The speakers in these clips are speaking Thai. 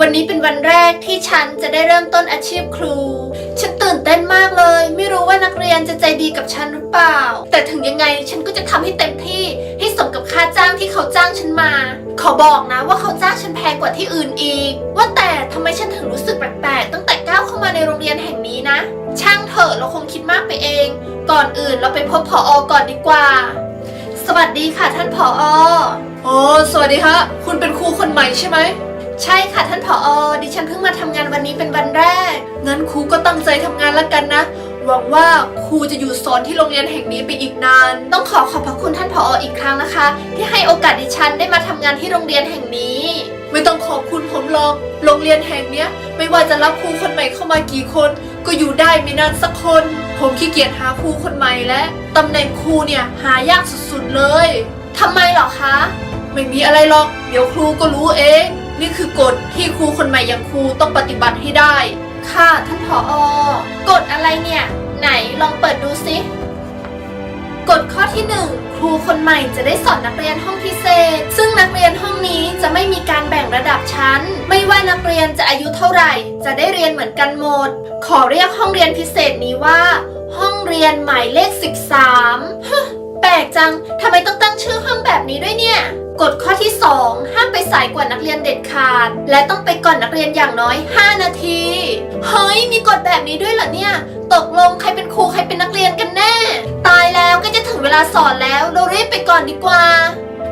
วันนี้เป็นวันแรกที่ฉันจะได้เริ่มต้นอาชีพครู ฉันตื่นเต้นมากเลย ไม่รู้ว่านักเรียนจะใจดีกับฉันหรือเปล่า แต่ถึงยังไงฉันก็จะทำให้เต็มที่ ให้สมกับค่าจ้างที่เขาจ้างฉันมา ขอบอกนะว่าเขาจ้างฉันแพงกว่าที่อื่นอีก ว่าแต่ทำไมฉันถึงรู้สึกแปลกๆตั้งแต่ก้าวเข้ามาในโรงเรียนแห่งนี้นะ ช่างเถอะเราคงคิดมากไปเอง ก่อนอื่นเราไปพบผออก่อนดีกว่า สวัสดีค่ะท่านผออโอ้สวัสดีฮะคุณเป็นครูคนใหม่ใช่ไหม ใช่ค่ะท่านผออดิฉันเพิ่งมาทำงานวันนี้เป็นวันแรก งั้นครูก็ตั้งใจทำงานแล้วกันนะ หวังว่าครูจะอยู่สอนที่โรงเรียนแห่งนี้ไปอีกนาน ต้องขอขอบพระคุณท่านผอออีกครั้งนะคะ ที่ให้โอกาสดิฉันได้มาทำงานที่โรงเรียนแห่งนี้ ไม่ต้องขอบคุณผมหรอก โรงเรียนแห่งเนี้ย ไม่ว่าจะรับครูคนใหม่เข้ามากี่คน ก็อยู่ได้ไม่นานสักคน ผมขี้เกียจหาครูคนใหม่และตำแหน่งครูเนี่ยหายากสุดๆเลยทำไมหรอคะ ไม่มีอะไรหรอก เดี๋ยวครูก็รู้เอง นี่คือกฎที่ครูคนใหม่อย่างครูต้องปฏิบัติให้ได้ ค่ะท่านผออกฎอะไรเนี่ย ไหนลองเปิดดูสิกฎข้อที่หนึ่งครูคนใหม่จะได้สอนนักเรียนห้องพิเศษ ซึ่งนักเรียนห้องนี้จะไม่มีการแบ่งระดับชั้น ไม่ว่านักเรียนจะอายุเท่าไหร่ จะได้เรียนเหมือนกันหมด ขอเรียกห้องเรียนพิเศษนี้ว่า ห้องเรียนหมายเลข 13ฮึแปลกจังทำไมต้องตั้งชื่อห้องแบบนี้ด้วยเนี่ย กฎข้อที่ 2 ห้ามไปสายกว่านักเรียนเด็ดขาด และต้องไปก่อนนักเรียนอย่างน้อย 5 นาที เฮ้ย มีกฎแบบนี้ด้วยเหรอเนี่ย ตกลงใครเป็นครูใครเป็นนักเรียนกันแน่ ตายแล้วก็จะถึงเวลาสอนแล้วเรารีบไปก่อนดีกว่า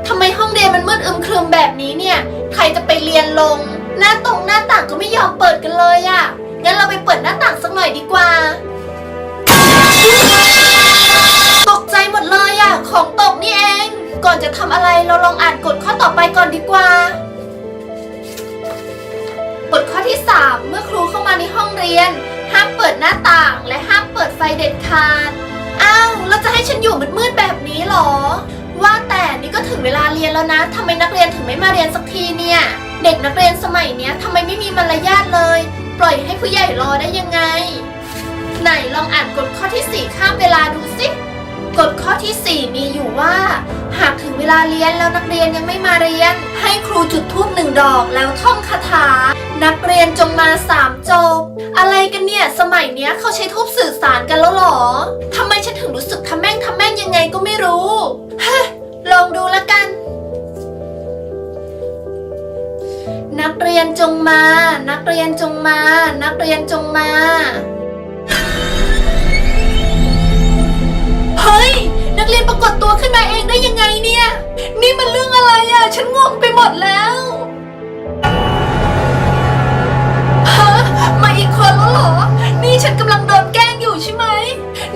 ทำไมห้องเรียนมันมืดอึมครึมแบบนี้เนี่ย ใครจะไปเรียนลง หน้าตรงหน้าต่างก็ไม่ยอมเปิดกันเลยอะงั้นเราไปเปิดหน้าต่างสักหน่อยดีกว่า กใจหมดเลยอะของตกนี่เอง ก่อนจะทำอะไรเราลองอ่านกฎข้อต่อไปก่อนดีกว่า กฎข้อที่ 3 เมื่อครูเข้ามาในห้องเรียน ห้ามเปิดหน้าต่างและห้ามเปิดไฟเด็ดขาด อ้าวแล้วจะให้ฉันอยู่มืดๆแบบนี้หรอ ว่าแต่นี่ก็ถึงเวลาเรียนแล้วนะทำไมนักเรียนถึงไม่มาเรียนสักทีเนี่ย เด็กนักเรียนสมัยเนี้ยทำไมไม่มีมารยาทเลย ปล่อยให้ผู้ใหญ่รอได้ยังไง ไหนลองอ่านกฎข้อที่4ข้ามเวลาดูสิ กฎข้อที่ 4 มีอยู่ว่า หากถึงเวลาเรียนแล้วนักเรียนยังไม่มาเรียน ให้ครูจุดธูปหนึ่งดอกแล้วท่องคาถา นักเรียนจงมาสามจบ อะไรกันเนี่ย สมัยเนี้ยเขาใช้ทูปสื่อสารกันแล้วหรอทำไมฉันถึงรู้สึกทำแม่งทำแม่งยังไงก็ไม่รู้ฮลองดูแล้วกัน นักเรียนจงมา นักเรียนจงมา นักเรียนจงมา ฮ้ย นักเรียนปรากฏตัวขึ้นมาเองได้ยังไงเนี่ย นี่มันเรื่องอะไรอะ่ะฉันงงไปหมดแล้วฮะมาอีกคนแล้วเหรอ นี่ฉันกำลังโดนแกล้งอยู่ใช่ไหม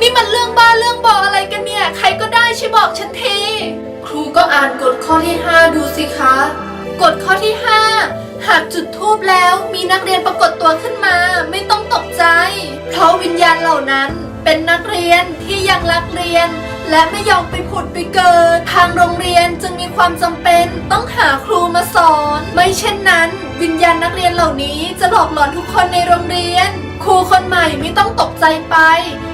นี่มันเรื่องบ้าเรื่องบออะไรกันเนี่ย ใครก็ได้ช่วยบอกฉันที ครูก็อ่านกฎข้อที่ 5 ดูสิคะ กฎข้อที่ 5 หากจุดทูบแล้วมีนักเรียนปรากฏตัวขึ้นมา ไม่ต้องตกใจ เพราะวิญญาณเหล่านั้น เป็นนักเรียนที่ยังรักเรียน และไม่ยอมไปผุดไปเกิด ทางโรงเรียนจึงมีความจำเป็นต้องหาครูมาสอน ไม่เช่นนั้น วิญญาณนักเรียนเหล่านี้จะหลอกหลอนทุกคนในโรงเรียน ครูคนใหม่ไม่ต้องตกใจไป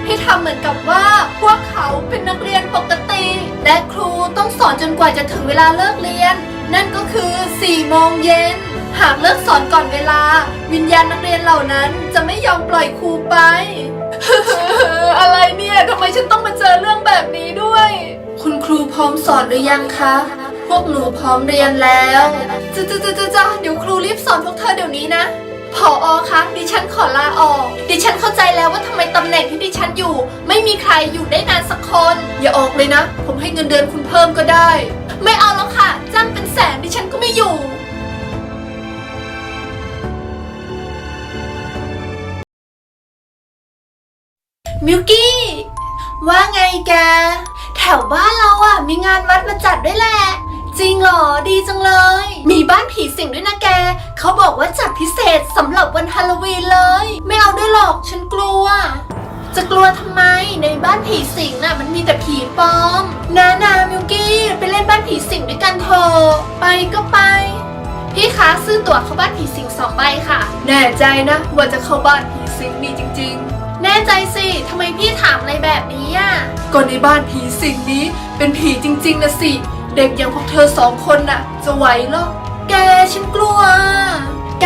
ให้ทำเหมือนกับว่าพวกเขาเป็นนักเรียนปกติ และครูต้องสอนจนกว่าจะถึงเวลาเลิกเรียน นั่นก็คือ4โมงเย็นหากเลิกสอนก่อนเวลา วิญญาณนักเรียนเหล่านั้นจะไม่ยอมปล่อยครูไป อะไรเนี่ยทำไมฉันต้องมาเจอเรื่องแบบนี้ด้วย คุณครูพร้อมสอนหรือยังคะ พวกหนูพร้อมเรียนแล้วจ้าจ้าจ้าจ้าเดี๋ยวครูรีบสอนพวกเธอเดี๋ยวนี้นะผออคะดิฉันขอลาออก ดิฉันเข้าใจแล้วว่าทำไมตำแหน่งที่ดิฉันอยู่ ไม่มีใครอยู่ได้นานสักคน อย่าออกเลยนะ ผมให้เงินเดือนคุณเพิ่มก็ได้ ไม่เอาแล้วค่ะ จ้างเป็นแสนดิฉันก็ไม่อยู่ มิวกี้ ว่าไงแก แถวบ้านเราอะ มีงานวัดมาจัดด้วยแหละ จริงเหรอ ดีจังเลย มีบ้านผีสิงด้วยนะแก เขาบอกว่าจัดพิเศษสำหรับวันฮาโลวีนเลย ไม่เอาด้วยหรอกฉันกลัว จะกลัวทำไมในบ้านผีสิงน่ะ มันมีแต่ผีปลอม นานามิวกี้ไปเล่นบ้านผีสิงด้วยกันเถอะไปก็ไปพี่คะซื้อตั๋วเข้าบ้านผีสิงสองใบค่ะ แน่ใจนะว่าจะเข้าบ้านผีสิงนี่จริง แน่ใจสิทำไมพี่ถามอะไรแบบนี้อะๆก็ในบ้านผีสิงนี้เป็นผีจริงๆนะสิ เด็กอย่างพวกเธอสองคนน่ะ จะไหวเหรอแกฉันกลัวแก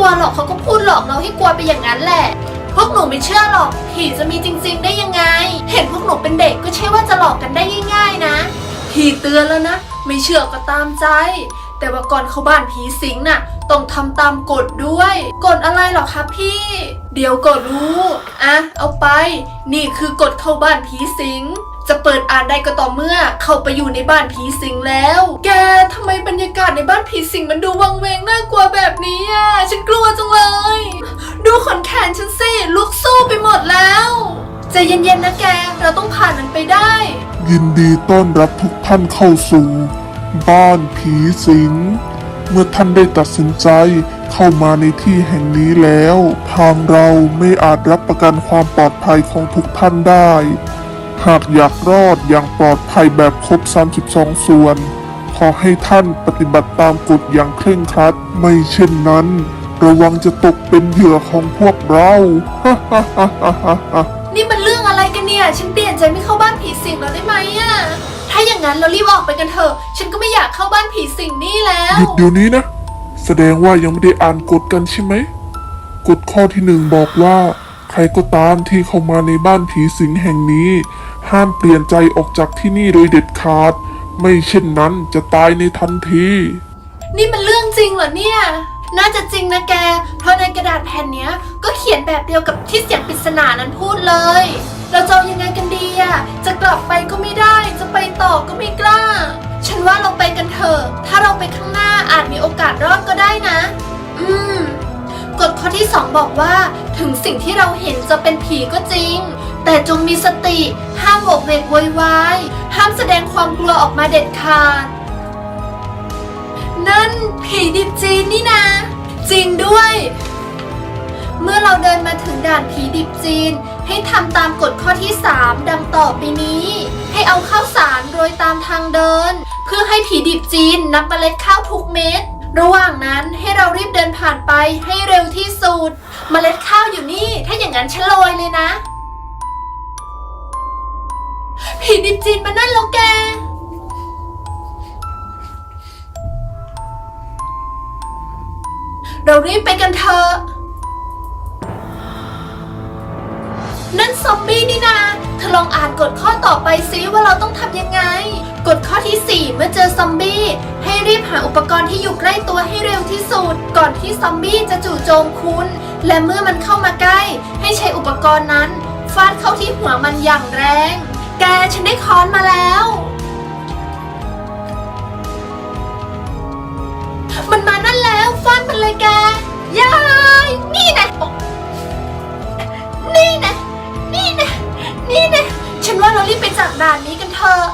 ลัวหรอกเขาก็พูดหลอกเราให้กลัวไปอย่างนั้นแหละ พวกหนูไม่เชื่อหรอก ผีจะมีจริง ๆ ได้ยังไง เห็นพวกหนูเป็นเด็กก็ใช่ว่าจะหลอกกันได้ง่าย ๆ นะพี่เตือนแล้วนะ ไม่เชื่อก็ตามใจ แต่ว่าก่อนเข้าบ้านผีสิงน่ะ ต้องทำตามกฎด้วย กฎอะไรหรอคะพี่ เดี๋ยวก็รู้อะเอาไป นี่คือกฎเข้าบ้านผีสิง จะเปิดอ่านได้ก็ต่อเมื่อเข้าไปอยู่ในบ้านผีสิงแล้ว แกทำไมบรรยากาศในบ้านผีสิงมันดูวังเวงน่ากลัวแบบนี้อะฉันกลัวจังเลย ดูขนแขนฉันสิลุกสู้ไปหมดแล้วใจเย็นๆนะแกเราต้องผ่านมันไปได้ ยินดีต้อนรับทุกท่านเข้าสู่ บ้านผีสิง เมื่อท่านได้ตัดสินใจเข้ามาในที่แห่งนี้แล้ว ทางเราไม่อาจรับประกันความปลอดภัยของทุกท่านได้ หากอยากรอดอย่างปลอดภัยแบบครบ 32 ส่วน ขอให้ท่านปฏิบัติตามกฎอย่างเคร่งครัด ไม่เช่นนั้น ระวังจะตกเป็นเหยื่อของพวกเรานี่มันเรื่องอะไรกันเนี่ย ฉันเปลี่ยนใจไม่เข้าบ้านผีสิงแล้วได้ไหมอะ อย่างนั้นเรารีบออกไปกันเถอะ ฉันก็ไม่อยากเข้าบ้านผีสิงนี่แล้ว หยุดเดี๋ยวนี้นะ แสดงว่ายังไม่ได้อ่านกฎกันใช่ไหมกฎข้อที่หนึ่งบอกว่า ใครก็ตามที่เข้ามาในบ้านผีสิงแห่งนี้ ห้ามเปลี่ยนใจออกจากที่นี่โดยเด็ดขาด ไม่เช่นนั้นจะตายในทันที นี่มันเรื่องจริงเหรอเนี่ย น่าจะจริงนะแก เพราะในกระดาษแผ่นเนี้ยก็เขียนแบบเดียวกับที่เสียงปริศนานั้นพูดเลย เราจะเอายังไงกันดีอะจะกลับไปก็ไม่ได้ จะไปต่อก็ไม่กล้า ฉันว่าเราไปกันเถอะ ถ้าเราไปข้างหน้าอาจมีโอกาสรอดก็ได้นะ อืม กฎข้อที่2บอกว่าถึงสิ่งที่เราเห็นจะเป็นผีก็จริง แต่จงมีสติ ห้ามโหวกเวกโวยวาย ห้ามแสดงความกลัวออกมาเด็ดขาด นั่นผีดิบจีนนี่นะ จริงด้วย เมื่อเราเดินมาถึงด่านผีดิบจีน ให้ทำตามกฎข้อที่ 3 ดังต่อไปนี้ ให้เอาข้าวสารโรยตามทางเดิน เพื่อให้ผีดิบจีนนับเมล็ดข้าวทุกเม็ดระหว่างนั้นให้เรารีบเดินผ่านไปให้เร็วที่สุดเมล็ดข้าวอยู่นี่ ถ้าอย่างนั้นฉันโรยเลยนะ ผีดิบจีนมานั่นแล้วแกเรารีบไปกันเถอะ นั่นซอมบี้นี่นาเธอลองอ่านกฎข้อต่อไปซิว่าเราต้องทำยังไง กฎข้อที่ 4 เมื่อเจอซอมบี้ ให้รีบหาอุปกรณ์ที่อยู่ใกล้ตัวให้เร็วที่สุด ก่อนที่ซอมบี้จะจู่โจมคุณ และเมื่อมันเข้ามาใกล้ ให้ใช้อุปกรณ์นั้นฟาดเข้าที่หัวมันอย่างแรง แกฉันได้ค้อนมาแล้ว มันมานั่นแล้วฟาดมันเลยแกยายนี่นะ เรารีบไปจากด่านนี้กันเถอะ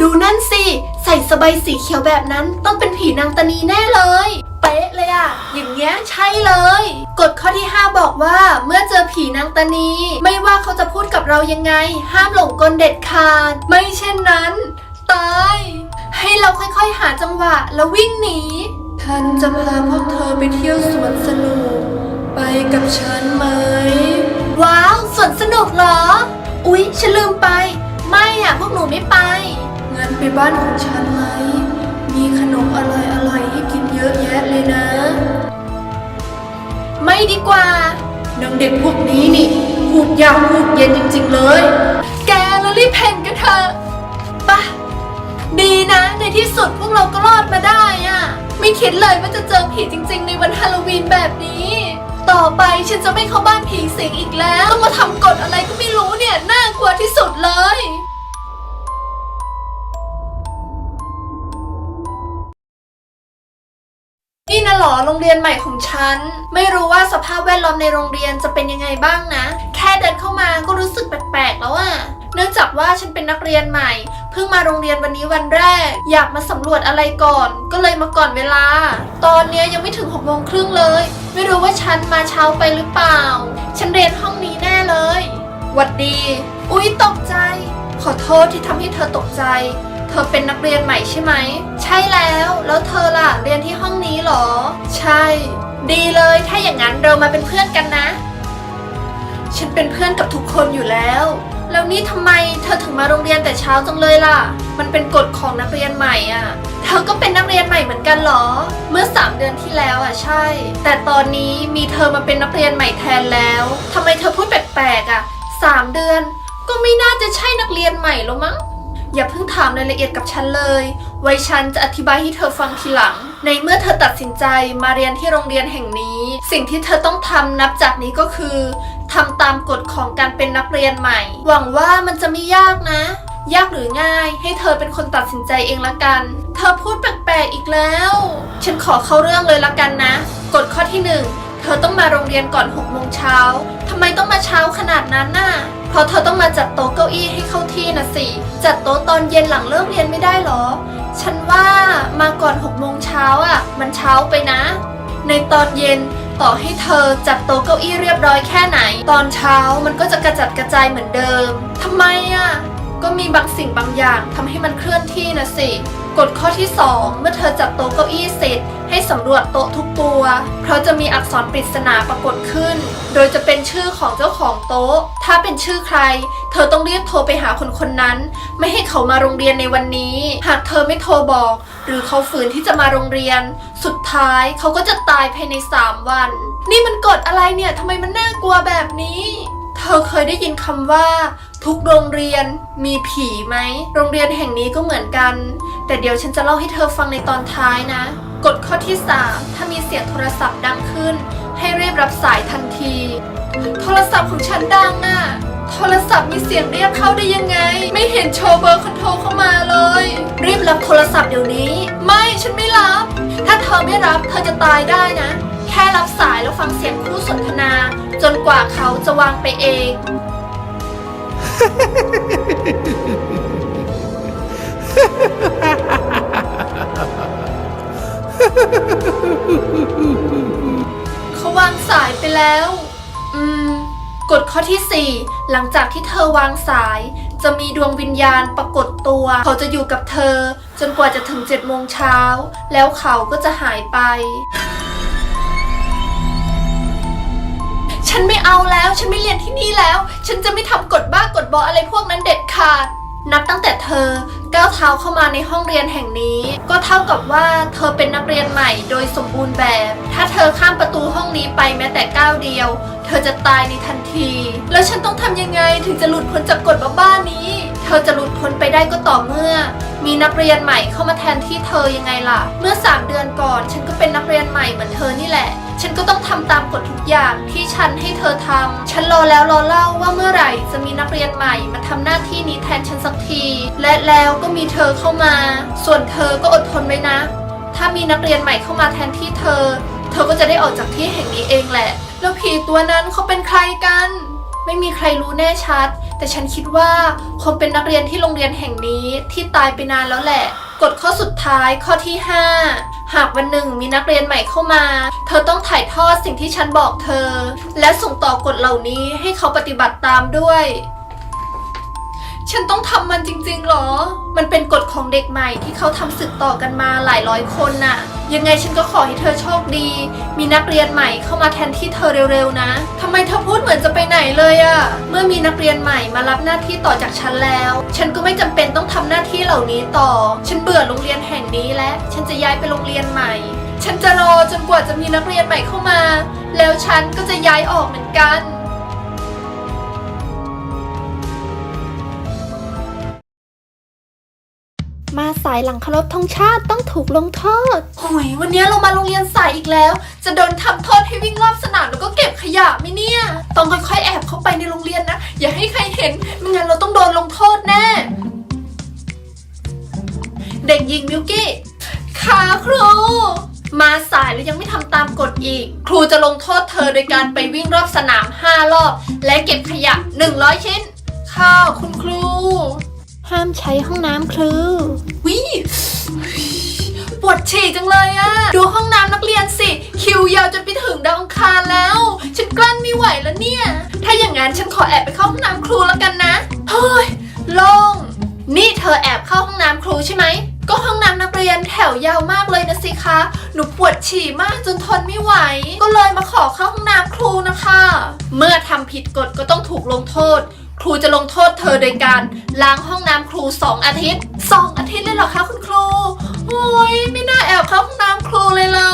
ดูนั่นสิ ใส่สบายสีเขียวแบบนั้นต้องเป็นผีนางตานีแน่เลย เป๊ะเลยอะอย่างเงี้ยใช่เลย กฎข้อที่ 5 บอกว่าเมื่อเจอผีนางตานี ไม่ว่าเขาจะพูดกับเรายังไง ห้ามหลงกลเด็ดขาด ไม่เช่นนั้นตายให้เราค่อยๆหาจังหวะแล้ววิ่งหนีฉันจะพาพวกเธอไปเที่ยวสวนสนุก ไปกับฉันไหม ว้าวสวนสนุกเหรอ อุ๊ย ฉันลืมไป ไม่อะพวกหนูไม่ไป งั้นไปบ้านของฉันไหม มีขนมอร่อยๆให้กินเยอะแยะเลยนะ ไม่ดีกว่านังเด็กพวกนี้นี่ พูดยากพูดเย็นจริง ๆ เลย แกแล้วรีบแผ่นกันเถอะไปะดีนะ ในที่สุดพวกเราก็รอดมาได้อะไม่คิดเลยว่าจะเจอผีจริง ๆ ในวันฮาโลวีนแบบนี้ ต่อไปฉันจะไม่เข้าบ้านผีสิงอีกแล้ว ต้องมาทำกฎอะไรก็ไม่รู้เนี่ยน่ากลัวที่สุดเลย นี่นะหรอโรงเรียนใหม่ของฉัน ไม่รู้ว่าสภาพแวดล้อมในโรงเรียนจะเป็นยังไงบ้างนะ แค่เดินเข้ามาก็รู้สึกแปลกๆแล้วอะเนื่องจากว่าฉันเป็นนักเรียนใหม่ เพิ่งมาโรงเรียนวันนี้วันแรก อยากมาสำรวจอะไรก่อน ก็เลยมาก่อนเวลา ตอนนี้ยังไม่ถึงหกโมงครึ่งเลย ไม่รู้ว่าฉันมาเช้าไปหรือเปล่า ฉันเรียนห้องนี้แน่เลยหวัดดี อุ๊ยตกใจ ขอโทษที่ทำให้เธอตกใจ เธอเป็นนักเรียนใหม่ใช่ไหม ใช่แล้ว แล้วเธอล่ะเรียนที่ห้องนี้เหรอ ใช่ ดีเลย ถ้าอย่างนั้นเรามาเป็นเพื่อนกันนะ ฉันเป็นเพื่อนกับทุกคนอยู่แล้ว แล้วนี่ทำไมเธอถึงมาโรงเรียนแต่เช้าจังเลยล่ะ มันเป็นกฎของนักเรียนใหม่อะ เธอก็เป็นนักเรียนใหม่เหมือนกันเหรอ เมื่อ 3 เดือนที่แล้วอะใช่ แต่ตอนนี้มีเธอมาเป็นนักเรียนใหม่แทนแล้วทำไมเธอพูดแปลกๆอะ 3 เดือน ก็ไม่น่าจะใช่นักเรียนใหม่หรอกมั้ง อย่าเพิ่งถามรายละเอียดกับฉันเลย ไว้ฉันจะอธิบายให้เธอฟังทีหลัง ในเมื่อเธอตัดสินใจมาเรียนที่โรงเรียนแห่งนี้ สิ่งที่เธอต้องทำนับจากนี้ก็คือ ทำตามกฎของการเป็นนักเรียนใหม่ หวังว่ามันจะไม่ยากนะ ยากหรือง่ายให้เธอเป็นคนตัดสินใจเองละกัน เธอพูดแปลกๆอีกแล้ว ฉันขอเข้าเรื่องเลยละกันนะ กฎข้อที่หนึ่งเธอต้องมาโรงเรียนก่อน6โมงเช้าทำไมต้องมาเช้าขนาดนั้นน่ะเพราะเธอต้องมาจัดโต๊ะเก้าอี้ให้เข้าที่นะสิ จัดโต๊ะตอนเย็นหลังเลิกเรียนไม่ได้หรอ ฉันว่ามาก่อน6โมงเช้าอะ มันเช้าไปนะ ในตอนเย็น ต่อให้เธอจัดโต๊ะเก้าอี้เรียบร้อยแค่ไหน ตอนเช้ามันก็จะกระจัดกระจายเหมือนเดิมทำไมอะก็มีบางสิ่งบางอย่างทำให้มันเคลื่อนที่นะสิ กฎข้อที่ 2 เมื่อเธอจัดโต๊ะเก้าอี้เสร็จ ให้สำรวจโต๊ะทุกตัว เพราะจะมีอักษรปริศนาปรากฏขึ้น โดยจะเป็นชื่อของเจ้าของโต๊ะ ถ้าเป็นชื่อใคร เธอต้องรีบโทรไปหาคนคนนั้น ไม่ให้เขามาโรงเรียนในวันนี้ หากเธอไม่โทรบอก หรือเขาฝืนที่จะมาโรงเรียน สุดท้ายเขาก็จะตายภายใน 3 วัน นี่มันกฎอะไรเนี่ยทำไมมันน่ากลัวแบบนี้ เธอเคยได้ยินคำว่า ทุกโรงเรียนมีผีไหม โรงเรียนแห่งนี้ก็เหมือนกัน แต่เดี๋ยวฉันจะเล่าให้เธอฟังในตอนท้ายนะ กฎข้อที่ 3 ถ้ามีเสียงโทรศัพท์ดังขึ้น ให้รีบรับสายทันที โทรศัพท์ของฉันดังอะโทรศัพท์มีเสียงเรียกเข้าได้ยังไง ไม่เห็นโชว์เบอร์คอนโทรเข้ามาเลย รีบรับโทรศัพท์เดี๋ยวนี้ ไม่ฉันไม่รับ ถ้าเธอไม่รับเธอจะตายได้นะ แค่รับสายแล้วฟังเสียงคู่สนทนา จนกว่าเขาจะวางไปเอง เขาวางสายไปแล้ว อืม กฎข้อที่ 4 หลังจากที่เธอวางสาย จะมีดวงวิญญาณปรากฏตัว เขาจะอยู่กับเธอ จนกว่าจะถึง7โมงเช้า แล้วเขาก็จะหายไป ฉันไม่เอาแล้ว ฉันไม่เรียนที่นี่แล้ว ฉันจะไม่ทำกฎบ้ากฎบออะไรพวกนั้นเด็ดขาด นับตั้งแต่เธอก้าวเท้าเข้ามาในห้องเรียนแห่งนี้ ก็เท่ากับว่าเธอเป็นนักเรียนใหม่โดยสมบูรณ์แบบ ถ้าเธอข้ามประตูห้องนี้ไปแม้แต่ก้าวเดียวเธอจะตายในทันที แล้วฉันต้องทำยังไงถึงจะหลุดพ้นจากกฎบ้าๆนี้ เธอจะหลุดพ้นไปได้ก็ต่อเมื่อ มีนักเรียนใหม่เข้ามาแทนที่เธอยังไงล่ะ เมื่อ 3 เดือนก่อน ฉันก็เป็นนักเรียนใหม่เหมือนเธอนี่แหละ ฉันก็ต้องทำตามกฎทุกอย่างที่ฉันให้เธอทำฉันรอแล้วรอเล่าว่าเมื่อไหร่จะมีนักเรียนใหม่มาทำหน้าที่นี้แทนฉันสักที และแล้วก็มีเธอเข้ามา ส่วนเธอก็อดทนไว้นะ ถ้ามีนักเรียนใหม่เข้ามาแทนที่เธอ เธอก็จะได้ออกจากที่แห่งนี้เองแหละ แล้วผีตัวนั้นเขาเป็นใครกัน ไม่มีใครรู้แน่ชัด แต่ฉันคิดว่าคงเป็นนักเรียนที่โรงเรียนแห่งนี้ที่ตายไปนานแล้วแหละ กฎข้อสุดท้ายข้อที่ 5 หากวันหนึ่งมีนักเรียนใหม่เข้ามา เธอต้องถ่ายทอดสิ่งที่ฉันบอกเธอ และส่งต่อกฎเหล่านี้ให้เขาปฏิบัติตามด้วย ฉันต้องทำมันจริงๆหรอ มันเป็นกฎของเด็กใหม่ที่เขาทำสืบต่อกันมาหลายร้อยคนน่ะ ยังไงฉันก็ขอให้เธอโชคดี มีนักเรียนใหม่เข้ามาแทนที่เธอเร็วๆนะทำไมเธอพูดเหมือนจะไปไหนเลยอะเมื่อมีนักเรียนใหม่มารับหน้าที่ต่อจากฉันแล้ว ฉันก็ไม่จำเป็นต้องทำหน้าที่เหล่านี้ต่อ ฉันเบื่อโรงเรียนแห่งนี้และ ฉันจะย้ายไปโรงเรียนใหม่ ฉันจะรอจนกว่าจะมีนักเรียนใหม่เข้ามา แล้วฉันก็จะย้ายออกเหมือนกัน สายหลังเคารพธงชาติต้องถูกลงโทษ หุยวันนี้เรามาโรงเรียนสายอีกแล้ว จะโดนทำโทษให้วิ่งรอบสนามแล้วก็เก็บขยะไหมเนี่ย ต้องค่อยๆแอบเข้าไปในโรงเรียนนะ อย่าให้ใครเห็นไม่งั้นเราต้องโดนลงโทษแน่ เด็กหญิงมิวกี้ค่ะครู มาสายแล้วยังไม่ทำตามกฎอีก ครูจะลงโทษเธอโดยการไปวิ่งรอบสนาม 5 รอบ และเก็บขยะ 100 ชิ้น ค่ะคุณครู ห้ามใช้ห้องน้ำครูวิปวดฉี่จังเลยอะดูห้องน้ำนักเรียนสิ คิวยาวจนไปถึงดาวองคารแล้ว ฉันกลั้นไม่ไหวแล้วเนี่ย ถ้าอย่างนั้นฉันขอแอบไปเข้าห้องน้ำครูแล้วกันนะ เฮ้ยโล่งนี่เธอแอบเข้าห้องน้ำครูใช่ไหม ก็ห้องน้ำนักเรียนแถวยาวมากเลยนะสิคะ หนูปวดฉี่มากจนทนไม่ไหว ก็เลยมาขอเข้าห้องน้ำครูนะคะ เมื่อทำผิดกฎก็ต้องถูกลงโทษ คครูจะลงโทษเธอโดยการล้างห้องน้ำครูสองอาทิตย์สองอาทิตย์เลยเหรอคะคุณครู โอ้ยไม่น่าแอบเข้าห้องน้ำครูเลยเรา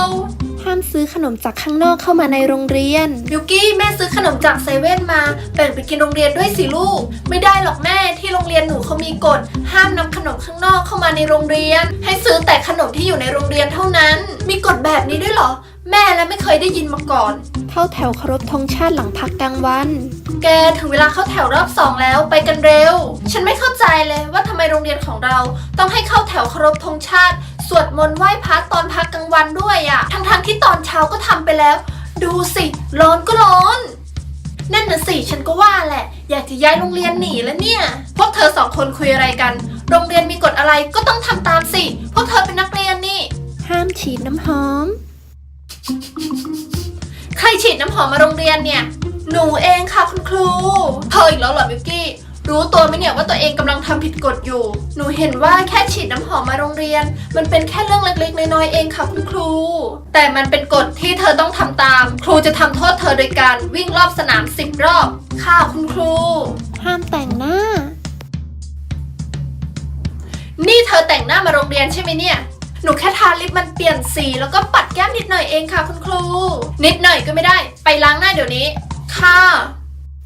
ห้ามซื้อขนมจากข้างนอกเข้ามาในโรงเรียน บิวกี้แม่ซื้อขนมจากเซเว่นมาแบ่งไปกินโรงเรียนด้วยสิลูก ไม่ได้หรอกแม่ที่โรงเรียนหนูเขามีกฎ ห้ามนำขนมข้างนอกเข้ามาในโรงเรียน ให้ซื้อแต่ขนมที่อยู่ในโรงเรียนเท่านั้น มีกฎแบบนี้ด้วยเหรอ แม่และไม่เคยได้ยินมาก่อน เข้าแถวเคารพธงชาติหลังพักกลางวัน แกถึงเวลาเข้าแถวรอบสองแล้วไปกันเร็ว ฉันไม่เข้าใจเลยว่าทำไมโรงเรียนของเรา ต้องให้เข้าแถวเคารพธงชาติ สวดมนต์ไหว้พระตอนพักกลางวันด้วยอะทั้งๆที่ตอนเช้าก็ทำไปแล้ว ดูสิร้อนก็ร้อนนั่นน่ะสิฉันก็ว่าแหละ อยากจะย้ายโรงเรียนหนีแล้วเนี่ย พวกเธอสองคนคุยอะไรกัน โรงเรียนมีกฎอะไรก็ต้องทำตามสิ พวกเธอเป็นนักเรียนนี่ ห้ามฉีดน้ำหอม ใครฉีดน้ำหอมมาโรงเรียนเนี่ย หนูเองค่ะคุณครูเธออีกแล้วเหรอมิวกี้ รู้ตัวไหมเนี่ยว่าตัวเองกำลังทำผิดกฎอยู่ หนูเห็นว่าแค่ฉีดน้ำหอมมาโรงเรียน มันเป็นแค่เรื่องเล็กๆน้อยๆเองค่ะคุณครู แต่มันเป็นกฎที่เธอต้องทำตาม ครูจะทำโทษเธอโดยการวิ่งรอบสนามสิบรอบ ค่ะคุณครู ห้ามแต่งหน้า นี่เธอแต่งหน้ามาโรงเรียนใช่ไหมเนี่ย หนูแค่ทาลิปมันเปลี่ยนสี แล้วก็ปัดแก้มนิดหน่อยเองค่ะคุณครู นิดหน่อยก็ไม่ได้ ไปล้างหน้าเดี๋ยวนี้ ค่ะ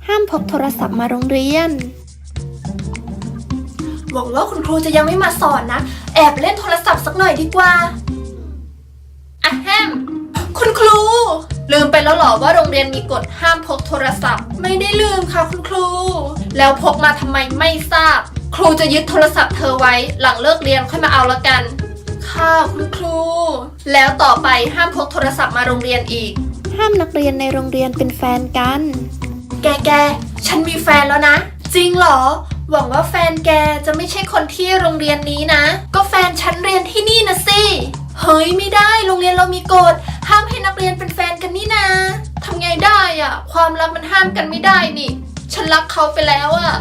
ห้ามพกโทรศัพท์มาโรงเรียน หวังว่าคุณครูจะยังไม่มาสอนนะ แอบเล่นโทรศัพท์สักหน่อยดีกว่าอะแฮมคุณครู ลืมไปแล้วเหรอว่าโรงเรียนมีกฎห้ามพกโทรศัพท์ ไม่ได้ลืมค่ะคุณครู แล้วพกมาทำไมไม่ทราบ ครูจะยึดโทรศัพท์เธอไว้ หลังเลิกเรียนค่อยมาเอาละกัน ค่ะคุณครู แล้วต่อไปห้ามพกโทรศัพท์มาโรงเรียนอีก ห้ามนักเรียนในโรงเรียนเป็นแฟนกัน แกแกฉันมีแฟนแล้วนะ จริงเหรอ หวังว่าแฟนแกจะไม่ใช่คนที่โรงเรียนนี้นะ ก็แฟนฉันเรียนที่นี่นะสิ เฮ้ยไม่ได้โรงเรียนเรามีกฎห้ามให้นักเรียนเป็นแฟนกันนี่นะทำไงได้อะความรักมันห้ามกันไม่ได้นี่ ฉันรักเขาไปแล้วอะ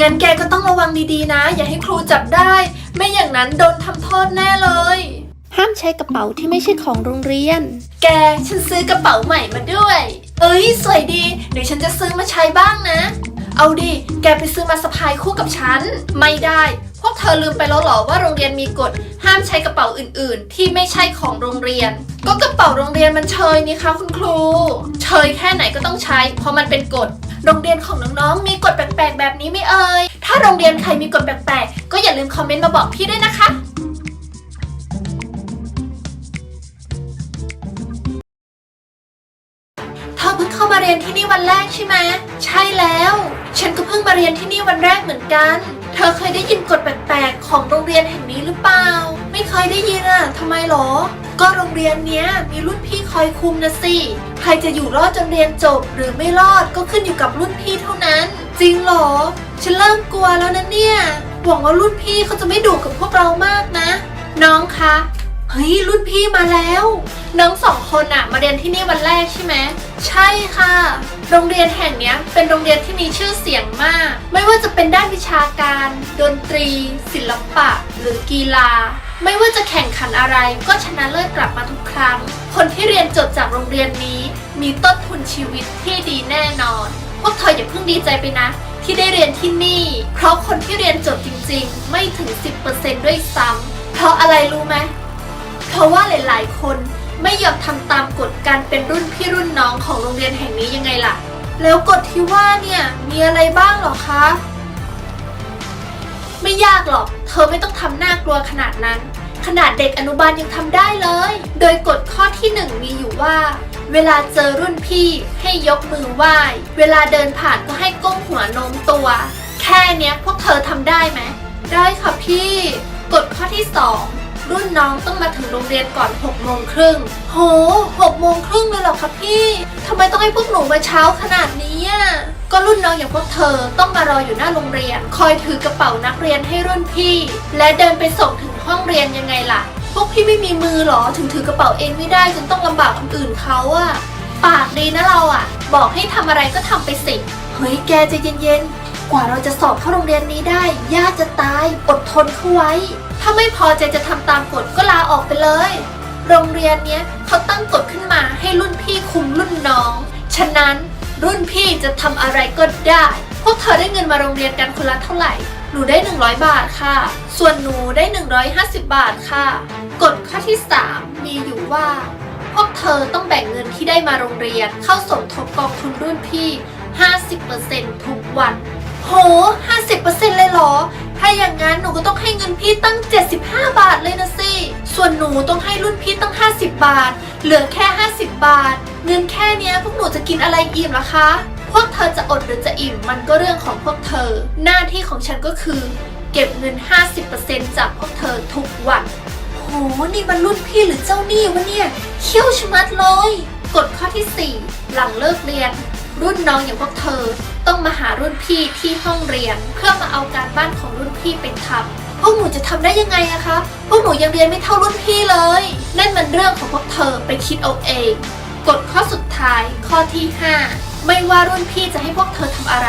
งั้นแกก็ต้องระวังดีๆนะ อย่าให้ครูจับได้ ไม่อย่างนั้นโดนทำโทษแน่เลย ห้ามใช้กระเป๋าที่ไม่ใช่ของโรงเรียน แกฉันซื้อกระเป๋าใหม่มาด้วย เอ้ย สวยดีเดี๋ยวฉันจะซื้อมาใช้บ้างนะ เอาดิ แกไปซื้อมาสะพายคู่กับฉัน ไม่ได้พ วกเธอลืมไปแล้วหรอว่าโรงเรียนมีกฎห้ามใช้กระเป๋าอื่นๆ ที่ไม่ใช่ของโรงเรียน ก็กระเป๋าโรงเรียนมันเชยนี่คะคุณครู เชยแค่ไหนก็ต้องใช้ เพราะมันเป็นกฎโรงเรียนของน้องๆ มีกฎแปลกๆ แบบนี้ไหม่เอ่ยถ้าโรงเรียนใครมีกฎแปลกๆ ก็อย่าลืมคอมเมนต์มาบอกพี่ด้วยนะคะ เพิ่งเข้าเรียนที่นี่วันแรกใช่ไหมใช่แล้ว ฉันก็เพิ่งมาเรียนที่นี่วันแรกเหมือนกัน เธอเคยได้ยินกฎแปลกๆของโรงเรียนแห่งนี้หรือเปล่า ไม่เคยได้ยินอะทำไมหรอ ก็โรงเรียนเนี้ยมีรุ่นพี่คอยคุมนะสิ ใครจะอยู่รอดจนเรียนจบ หรือไม่รอดก็ขึ้นอยู่กับรุ่นพี่เท่านั้น จริงเหรอ ฉันเริ่มกลัวแล้วนะเนี่ยหวังว่ารุ่นพี่เขาจะไม่ดุกับพวกเรามากนะ น้องคะเฮ้ยรุ่นพี่มาแล้ว น้องสองคนอะมาเรียนที่นี่วันแรกใช่ไหม ใช่ค่ะ โรงเรียนแห่งนี้เป็นโรงเรียนที่มีชื่อเสียงมาก ไม่ว่าจะเป็นด้านวิชาการ ดนตรี ศิลปะ หรือกีฬา ไม่ว่าจะแข่งขันอะไรก็ชนะเลิศกลับมาทุกครั้ง คนที่เรียนจบจากโรงเรียนนี้ มีต้นทุนชีวิตที่ดีแน่นอน พวกเธออย่าเพิ่งดีใจไปนะ ที่ได้เรียนที่นี่ เพราะคนที่เรียนจบจริง ๆ ไม่ถึง 10%ด้วยซ้ำเพราะอะไรรู้ไหมเพราะว่าหลาย ๆ คน ไม่ยอมทำตามกฎการเป็นรุ่นพี่รุ่นน้องของโรงเรียนแห่งนี้ยังไงล่ะ แล้วกฎที่ว่าเนี่ยมีอะไรบ้างหรอคะ ไม่ยากหรอก เธอไม่ต้องทำหน้ากลัวขนาดนั้น ขนาดเด็กอนุบาลยังทำได้เลย โดยกฎข้อที่หนึ่งมีอยู่ว่า เวลาเจอรุ่นพี่ให้ยกมือไหว้ เวลาเดินผ่านก็ให้ก้มหัวโน้มตัว แค่เนี้ยพวกเธอทำได้ไหม ได้ค่ะพี่ กฎข้อที่สอง รุ่นน้องต้องมาถึงโรงเรียนก่อน6โมงครึ่งโห6โมงครึ่งเลยเหรอคะพี่ทำไมต้องให้พวกหนูมาเช้าขนาดนี้อะก็รุ่นน้องอย่างพวกเธอต้องมารออยู่หน้าโรงเรียน คอยถือกระเป๋านักเรียนให้รุ่นพี่ และเดินไปส่งถึงห้องเรียนยังไงล่ะ พวกพี่ไม่มีมือหรอถึงถือกระเป๋าเองไม่ได้จนต้องลำบากคนอื่นเขาอะปากดีนะเราอะบอกให้ทำอะไรก็ทำไปสิเฮ้ยแกใจเย็นๆกว่าเราจะสอบเข้าโรงเรียนนี้ได้ยากจะตายอดทนเข้าไว้ ถ้าไม่พอใจจะทำตามกฎก็ลาออกไปเลย โรงเรียนเนี้ยเขาตั้งกฎขึ้นมาให้รุ่นพี่คุมรุ่นน้อง ฉะนั้นรุ่นพี่จะทำอะไรก็ได้ พวกเธอได้เงินมาโรงเรียนกันคนละเท่าไหร่ หนูได้ 100 บาทค่ะ ส่วนหนูได้ 150 บาทค่ะ กฎข้อที่ 3 มีอยู่ว่า พวกเธอต้องแบ่งเงินที่ได้มาโรงเรียน เข้าสมทบกองทุนรุ่นพี่ 50%ทุกวัน โห50%เซ็นต์เลยเหรอ ถ้าอย่างนั้นหนูก็ต้องให้เงินพี่ตั้ง 75 บาทเลยนะสิ ส่วนหนูต้องให้รุ่นพี่ตั้ง 50 บาท เหลือแค่ 50 บาท เงินแค่เนี้ยพวกหนูจะกินอะไรอิ่มล่ะคะ พวกเธอจะอดหรือจะอิ่มมันก็เรื่องของพวกเธอ หน้าที่ของฉันก็คือ เก็บเงิน 50%จากพวกเธอทุกวัน โห นี่มันรุ่นพี่หรือเจ้าหนี้วะเนี่ย เขี้ยวชะมัดเลย กฎข้อที่ 4 หลังเลิกเรียน รุ่นน้องอย่างพวกเธอ ต้องมาหารุ่นพี่ที่ห้องเรียน เพื่อมาเอาการบ้านของรุ่นพี่ไปทำพวกหนูจะทำได้ยังไงอะคะพวกหนูยังเรียนไม่เท่ารุ่นพี่เลย นั่นมันเรื่องของพวกเธอไปคิดเอาเองกฎข้อสุดท้ายข้อที่ 5 ไม่ว่ารุ่นพี่จะให้พวกเธอทำอะไร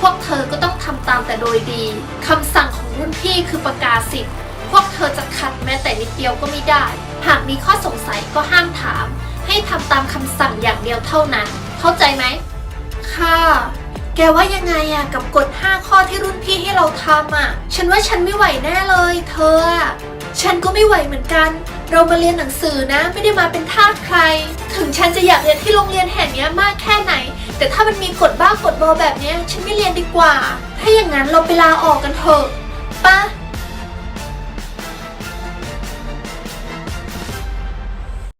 พวกเธอก็ต้องทำตามแต่โดยดีคำสั่งของรุ่นพี่คือประกาศสิทธิ์พวกเธอจะขัดแม้แต่นิดเดียวก็ไม่ได้ หากมีข้อสงสัยก็ห้ามถาม ให้ทำตามคำสั่งอย่างเดียวเท่านั้น เข้าใจไหม ค่ะ แกว่ายังไงอะกับกฎ 5 ข้อที่รุ่นพี่ให้เราทำอะฉันว่าฉันไม่ไหวแน่เลย เธออะฉันก็ไม่ไหวเหมือนกัน เรามาเรียนหนังสือนะ ไม่ได้มาเป็นทาสใคร ถึงฉันจะอยากเรียนที่โรงเรียนแห่งเนี้ยมากแค่ไหน แต่ถ้ามันมีกฎบ้ากฎบอแบบเนี้ย ฉันไม่เรียนดีกว่า ถ้าอย่างนั้นเราไปลาออกกันเถอะป้า